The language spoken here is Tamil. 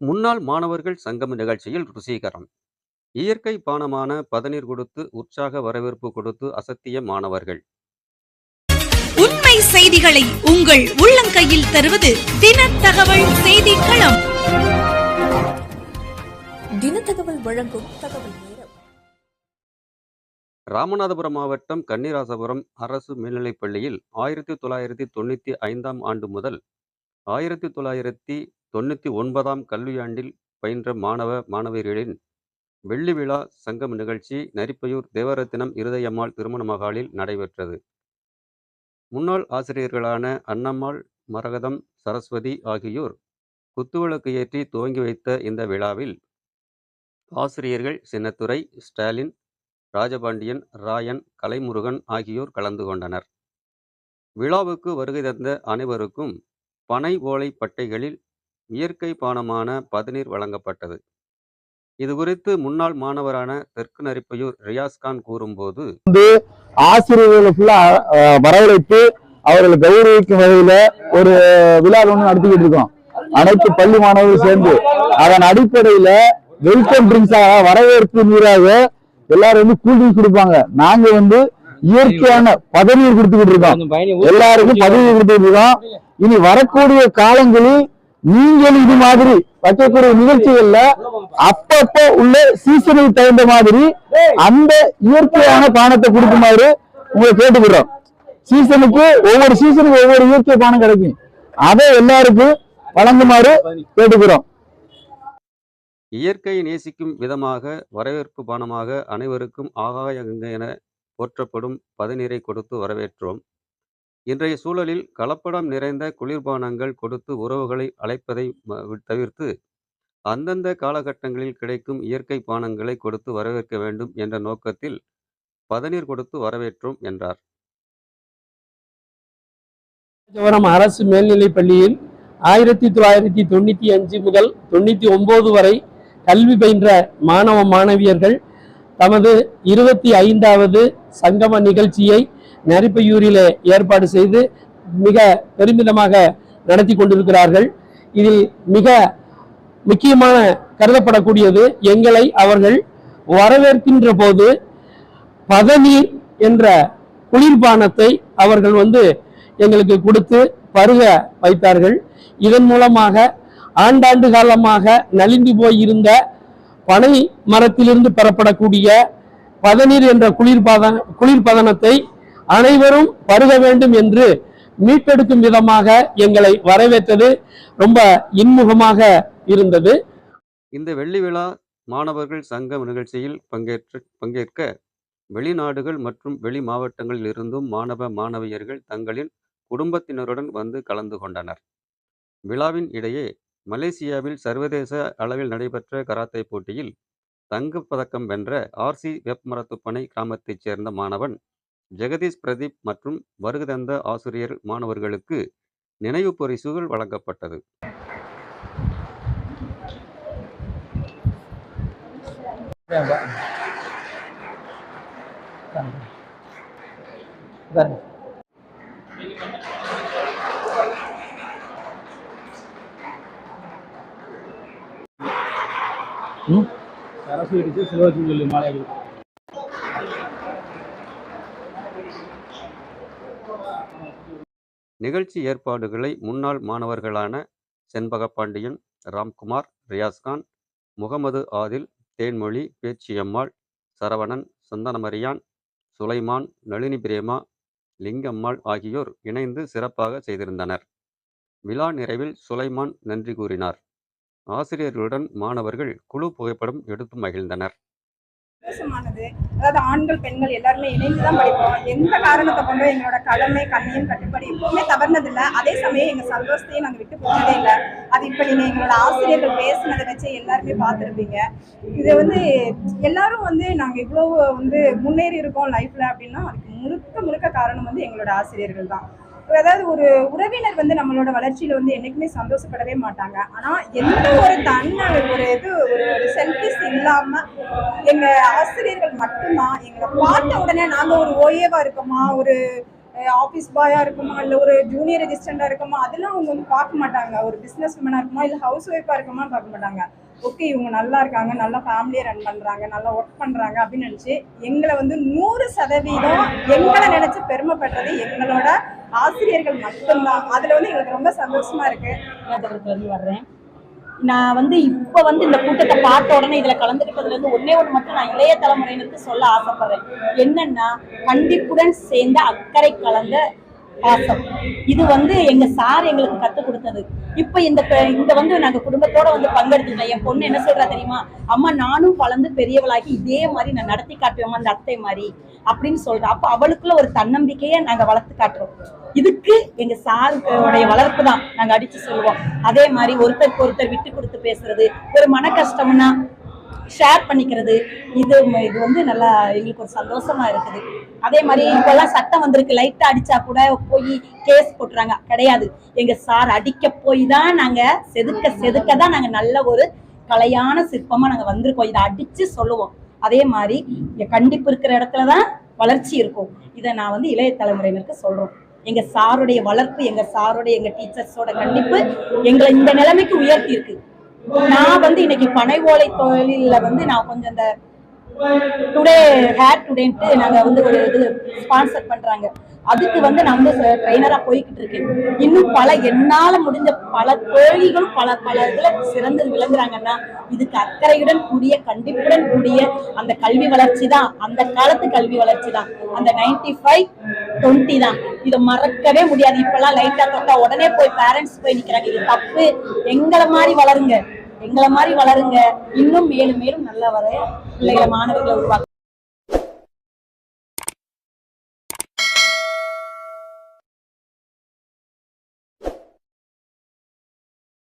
முன்னாள் மாணவர்கள் சங்கம நிகழ்ச்சியில் ருசிகரம். இயற்கை பானமான பதநீர் கொடுத்து உற்சாக வரவேற்பு கொடுத்து அசத்திய மாணவர்கள். உண்மை செய்திகளை உங்கள் உள்ளங்கையில் தருவது தின தகவல் செய்தி களம் தினத்தகவல் வழங்கும் தகவல் நேரம். ராமநாதபுரம் மாவட்டம் கன்னிராசபுரம் அரசு மேல்நிலைப் பள்ளியில் ஆயிரத்தி தொள்ளாயிரத்தி தொண்ணூற்றி ஐந்தாம் ஆண்டு முதல் ஆயிரத்தி தொள்ளாயிரத்தி தொண்ணூற்றி ஒன்பதாம் கல்வியாண்டில் பயின்ற மாணவ மாணவியர்களின் வெள்ளி விழா சங்கம் நிகழ்ச்சி நரிப்பையூர் தேவரத்தினம் இருதயம்மாள் திருமண மகாலில் நடைபெற்றது. முன்னாள் ஆசிரியர்களான அன்னம்மாள் மரகதம் சரஸ்வதி ஆகியோர் குத்துவிளக்கு ஏற்றி துவங்கி வைத்த இந்த விழாவில் ஆசிரியர்கள் சின்னத்துறை ஸ்டாலின் ராஜபாண்டியன் ராயன் கலைமுருகன் ஆகியோர் கலந்து கொண்டனர். விழாவுக்கு வருகை தந்த அனைவருக்கும் பனை ஓலை பட்டைகளில் இயற்கை பானமான பதநீர் வழங்கப்பட்டது. இது குறித்து முன்னாள் மாணவரான தெற்கு நரிப்பையூர் ரியாஸ்கான் கூறும்போது ஆசிரியர்களை ஃபுல்லா வரவழைத்து அவர்களை கௌரவிக்கும் வகையில ஒரு விழா ஒன்று நடத்திக்கிட்டு இருக்கோம். அனைத்து பள்ளி மாணவர்கள் சேர்ந்து. அதன் அடிப்படையில வெல்கம் ட்ரிங்க்ஸாக வரவேற்பு நீராக எல்லாரும் வந்து கூல் ட்ரிங்க்ஸ் கொடுப்பாங்க. நாங்க வந்து இயற்கையான பதநீர் கொடுத்துக்கிட்டு இருக்கோம். எல்லாருக்கும் பதவி கொடுத்துட்டு இருக்கோம். இனி வரக்கூடிய காலங்களில் நீங்கள் இது மாதிரி வைக்கக்கூடிய நிகழ்ச்சிகள்ல அப்பப்போ உள்ள சீசனுக்கு தகுந்த மாதிரி அந்த இயற்கையான பானத்தை கொடுக்குமாறு உங்களை கேட்டுக்கிறோம் சீசனுக்கு ஒவ்வொரு சீசனுக்கு ஒவ்வொரு இயற்கை பானம் கிடைக்கும். அதை எல்லாருக்கும் வழங்குமாறு கேட்டுக்கிறோம் இயற்கையை நேசிக்கும் விதமாக வரவேற்பு பானமாக அனைவருக்கும் ஆகாய கங்கை என போற்றப்படும் பதநீரை கொடுத்து வரவேற்றோம். இன்றைய சூழலில் கலப்படம் நிறைந்த குளிர்பானங்கள் கொடுத்து உறவுகளை அழைப்பதை தவிர்த்து அந்தந்த காலகட்டங்களில் கிடைக்கும் இயற்கை பானங்களை கொடுத்து வரவேற்க வேண்டும் என்ற நோக்கத்தில் பதநீர் கொடுத்து வரவேற்றோம் என்றார். ராமநாதபுரம் அரசு மேல்நிலைப் பள்ளியில் ஆயிரத்தி தொள்ளாயிரத்தி தொண்ணூற்றி அஞ்சு முதல் தொண்ணூற்றி ஒம்பது வரை கல்வி பயின்ற மாணவ மாணவியர்கள் தமது இருபத்தி ஐந்தாவது சங்கம நிகழ்ச்சியை நரிப்பையூரிலே ஏற்பாடு செய்து மிக பெருமிதமாக நடத்தி கொண்டிருக்கிறார்கள். இதில் மிக முக்கியமான கருதப்படக்கூடியது எங்களை அவர்கள் வரவேற்கின்ற போது பதநீர் என்ற குளிர்பானத்தை அவர்கள் வந்து எங்களுக்கு கொடுத்து பருக வைத்தார்கள். இதன் மூலமாக ஆண்டாண்டு காலமாக நலிந்து போயிருந்த பனை மரத்திலிருந்து பெறப்படக்கூடிய பதநீர் என்ற குளிர்பாத குளிர்பதனத்தை அனைவரும் பருக வேண்டும் என்று மீட்டெடுக்கும் விதமாக எங்களை வரவேற்றது. ரொம்ப இன்முகமாக இருந்தது. இந்த வெள்ளி விழா மாணவர்கள் சங்க நிகழ்ச்சியில் பங்கேற்று பங்கேற்க வெளிநாடுகள் மற்றும் வெளி மாவட்டங்களில் இருந்தும் மாணவ மாணவியர்கள் தங்களின் குடும்பத்தினருடன் வந்து கலந்து கொண்டனர். விழாவின் இடையே மலேசியாவில் சர்வதேச அளவில் நடைபெற்ற கராத்தே போட்டியில் தங்கப்பதக்கம் வென்ற ஆர்சி வெப்மரத்துப்பனை கிராமத்தைச் சேர்ந்த மாணவன் ஜெகதீஷ் பிரதீப் மற்றும் வருகை ஆசிரியர் மாணவர்களுக்கு நினைவு பரிசுகள் வழங்கப்பட்டது. நிகழ்ச்சி ஏற்பாடுகளை முன்னாள் மாணவர்களான செண்பகப்பாண்டியன் ராம்குமார் ரியாஸ்கான் முகமது ஆதில் தேன்மொழி பேச்சியம்மாள் சரவணன் சந்தனமரியான் சுலைமான் நளினி பிரேமா லிங்கம்மாள் ஆகியோர் இணைந்து சிறப்பாக செய்திருந்தனர். விழா நிறைவில் சுலைமான் நன்றி கூறினார். ஆசிரியர்களுடன் மாணவர்கள் குழு புகைப்படம் எடுத்து மகிழ்ந்தனர். வித்தியாசமானது. அதாவது ஆண்கள் பெண்கள் எல்லாருமே இணைந்து தான் படிப்போம். எந்த காரணத்தை கொண்டும் எங்களோட கடமை கண்ணையும் கட்டுப்பாடு எப்பவுமே தவறுனதில்லை. அதே சமயம் எங்க சந்தோஷத்தையும் நாங்கள் விட்டு போனதே இல்லை. அது இப்போ நீங்க எங்களோட ஆசிரியர்கள் பேசினதை வச்சு எல்லாருமே பார்த்துருப்பீங்க. இது வந்து எல்லாரும் வந்து நாங்கள் இவ்வளோ வந்து முன்னேறி இருக்கோம் லைஃப்ல அப்படின்னா அதுக்கு முழுக்க முழுக்க காரணம் வந்து எங்களோட ஆசிரியர்கள் தான். அதாவது ஒரு உறவினர் வந்து நம்மளோட வளர்ச்சியில வந்து என்னைக்குமே சந்தோஷப்படவே மாட்டாங்க. ஆனா எந்த ஒரு தன்ன ஒரு இது ஒரு செல்ஃபிஸ் இல்லாம எங்க ஆசிரியர்கள் மட்டும்தான் எங்களை பார்த்த உடனே நாங்க ஒரு ஓய்வா இருக்கோமா ஒரு ஆஃபீஸ் பாயா இருக்குமா இல்லை ஒரு ஜூனியர் ரெஜிஸ்டண்டா இருக்குமா அதெல்லாம் அவங்க வந்து பார்க்க மாட்டாங்க. ஒரு பிஸ்னஸ் உமனா இருக்குமா இல்லை ஹவுஸ் ஒய்ஃபா இருக்குமான்னு பார்க்க மாட்டாங்க. ஓகே இவங்க நல்லா இருக்காங்க நல்லா ஃபேமிலியை ரன் பண்றாங்க நல்லா ஒர்க் பண்றாங்க அப்படின்னு நினைச்சு எங்களை வந்து நூறு சதவீதம் எங்களை நினைச்சு பெருமைப்படுறது எங்களோட ஆசிரியர்கள் மட்டும்தான். அதுல வந்து எங்களுக்கு ரொம்ப சந்தோஷமா இருக்கு. வர்றேன். நான் வந்து இப்போ வந்து இந்த கூட்டத்தை பார்த்த உடனே இதில் கலந்துக்கிட்டதுல இருந்து ஒன்னே ஒன்று மட்டும் நான் இளைய தலைமுறையினருக்கு சொல்ல ஆசைப்படுறேன். என்னன்னா கண்டிப்புடன் சேர்ந்த அக்கறை கலந்த பாசம் இது வந்து எங்க சார் எங்களுக்கு கற்றுக் கொடுத்தது. இப்போ இந்த இந்த வந்து நாங்க குடும்பத்தோட வந்து பங்கெடுத்துட்டோம் என் பொண்ணு என்ன சொல்றா தெரியுமா? அம்மா நானும் வளர்ந்து பெரியவளாகி இதே மாதிரி நான் நடத்தி காட்டுவேம்மா அந்த அத்தை மாதிரி அப்படின்னு சொல்றேன் அப்போ அவளுக்குள்ள ஒரு தன்னம்பிக்கையை நாங்க வளர்த்து காட்டுறோம். இதுக்கு எங்க சாருடைய வளர்ப்பு தான். நாங்க அடிச்சு சொல்லுவோம். அதே மாதிரி ஒருத்தருக்கு ஒருத்தர் விட்டு கொடுத்து பேசுறது. ஒரு மன கஷ்டம்னா ஷேர் பண்ணிக்கிறது. இது இது வந்து நல்லா எங்களுக்கு ஒரு சந்தோஷமா இருக்குது. அதே மாதிரி இப்போல்லாம் சட்டம் வந்திருக்கு. லைட்டாக அடிச்சா கூட போய் கேஸ் போட்டுறாங்க. கிடையாது. எங்க சார் அடிக்க போய் தான் நாங்க செதுக்க செதுக்க தான் நாங்க நல்ல ஒரு கலையான சிற்பமா நாங்க வந்திருக்கோம். இதை அடிச்சு சொல்லுவோம். அதே மாதிரி இங்க கண்டிப்பு இருக்கிற இடத்துல தான் வளர்ச்சி இருக்கும். இதை நான் வந்து இளைய தலைமுறையினருக்கு சொல்றோம். எங்க சாருடைய வளர்ப்பு எங்க சாருடைய எங்க டீச்சர்ஸோட கண்டிப்பு எங்களை இந்த நிலைமைக்கு உயர்த்தி இருக்கு. நான் வந்து இன்னைக்கு பனை ஓலை தொழிலில் வந்து நான் கொஞ்சம் இந்த டுடே ஹேர் டுடேன்ட்டு நாங்க வந்து ஒரு இது ஸ்பான்சர் பண்றாங்க. அதுக்கு வந்து நான் வந்து ட்ரைனரா போய்கிட்டு இருக்கேன். இன்னும் பல என்னால முடிஞ்ச பல தோழிகளும் பல பல இதில் சிறந்து விளங்குறாங்கன்னா இதுக்கு அக்கறையுடன் கூடிய கண்டிப்புடன் கூடிய அந்த கல்வி வளர்ச்சி தான். அந்த காலத்து கல்வி வளர்ச்சி தான். அந்த நைன்டி ஃபைவ் டுவெண்ட்டி தான். இதை மறக்கவே முடியாது. இப்பெல்லாம் லைட்டா தொட்டா உடனே போய் பேரண்ட்ஸ் போய் நிக்கிறாங்க. இது தப்பு. எங்களை மாதிரி வளருங்க. எங்களை மாதிரி வளருங்க. இன்னும் மேலும் மேலும் நல்லா வர பிள்ளைகளை மாணவர்களை உருவாக்க